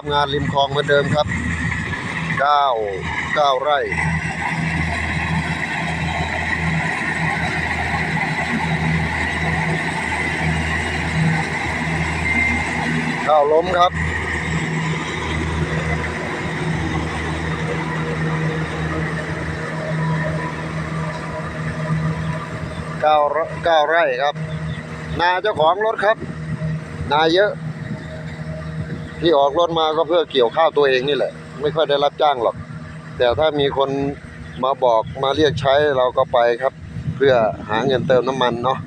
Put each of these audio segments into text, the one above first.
ทำงานริมคลองเหมือนเดิมครับเก้าเก้าไร่ข้าวล้มครับเก้าเก้าไร่ครับ นาเจ้าของรถครับ นาเยอะ ที่ออกรถมาก็เพื่อเกี่ยวข้าวตัวเองนี่แหละ ไม่ค่อยได้รับจ้างหรอก แต่ถ้ามีคนมาบอกมาเรียกใช้เราก็ไปครับ เพื่อหาเงินเติมน้ำมันเนาะ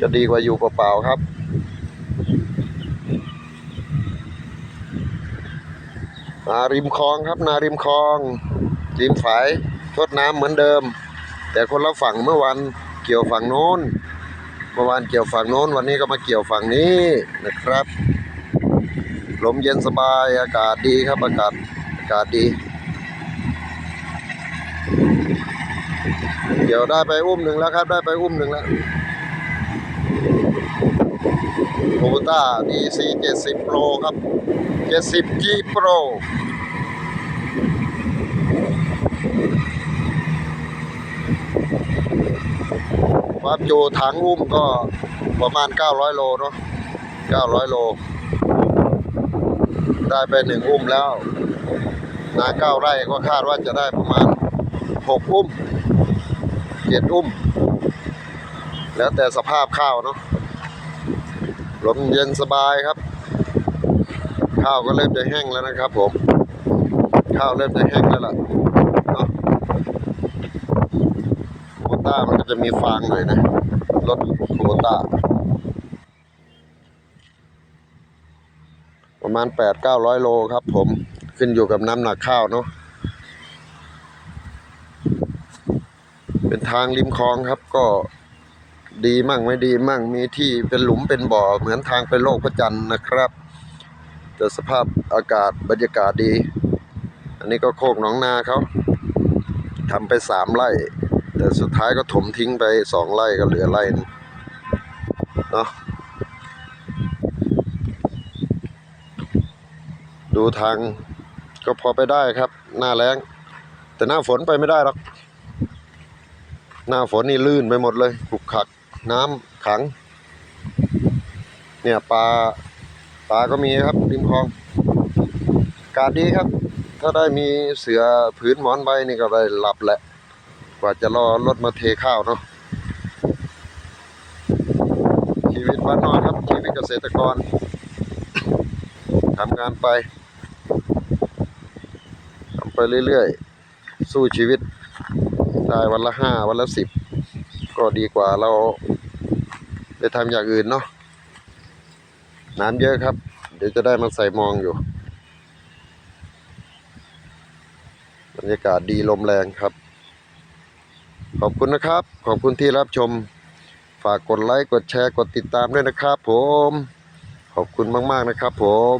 จะดีกว่าอยู่เปล่าๆครับนาริมคลองครับ นาริมคลองริมฝายทดน้ำเหมือนเดิม แต่คนละฝั่งเมื่อวันเกี่ยวฝั่งโน้น เมื่อวานเกี่ยวฝั่งโน้น วันนี้ก็มาเกี่ยวฝั่งนี้นะครับ ลมเย็นสบายอากาศดีครับ อากาศอากาศดี เดี๋ยวได้ไปอุ้มหนึ่งแล้วครับ ได้ไปอุ้มหนึ่งแล้วโคต้า DC 70 Pro ครับ70 G Pro ความจุถังอุ้มก็ประมาณ 900 โลเนาะ900 โล ได้ไปหนึ่งอุ้มแล้วนาเก้าไร่ก็คาดว่าจะได้ประมาณ6อุ้ม7อุ้ม แล้วแต่สภาพข้าวเนาะลมเย็นสบายครับ ข้าวก็เริ่มจะแห้งแล้วนะครับผม ข้าวเริ่มจะแห้งแล้วล่ะเนาะโคต้ามันก็จะมีฟางหน่อยนะรถโคต้า ประมาณแปดเก้าร้อยโลครับผมขึ้นอยู่กับน้ำหนักข้าวเนาะเป็นทางริมคลองครับก็ดีมั่งไม่ดีมั่งมีที่เป็นหลุมเป็นบ่อเหมือนทางไปโลกพระจันทร์นะครับ แต่สภาพอากาศบรรยากาศดี อันนี้ก็โคกหนองนาเขาทำไปสามไร่ แต่สุดท้ายก็ถมทิ้งไปสองไร่ก็เหลือไร่นึงเนาะ ดูทางก็พอไปได้ครับ หน้าแล้งแต่หน้าฝนไปไม่ได้หรอกหน้าฝนนี่ลื่นไปหมดเลยขุกขักน้ำขัง เนี่ยปลาปลาก็มีครับริมคลอง กาศดีครับ ถ้าได้มีเสือผืนหมอนใบนี่ก็ได้หลับแหละ กว่าจะรอรถมาเทข้าวเนาะชีวิตบ้านนอกครับชีวิตเกษตรกรทำงานไป เรื่อยๆ สู้ชีวิตได้วันละห้าวันละสิบก็ดีกว่าเราไปทำอย่างอื่นเนาะน้ำเยอะครับ เดี๋ยวจะได้มาใส่มองอยู่บรรยากาศดีลมแรงครับ ขอบคุณนะครับ ขอบคุณที่รับชม ฝากกดไลค์ กดแชร์ กดติดตามด้วยนะครับผม ขอบคุณมาก ๆ นะครับผม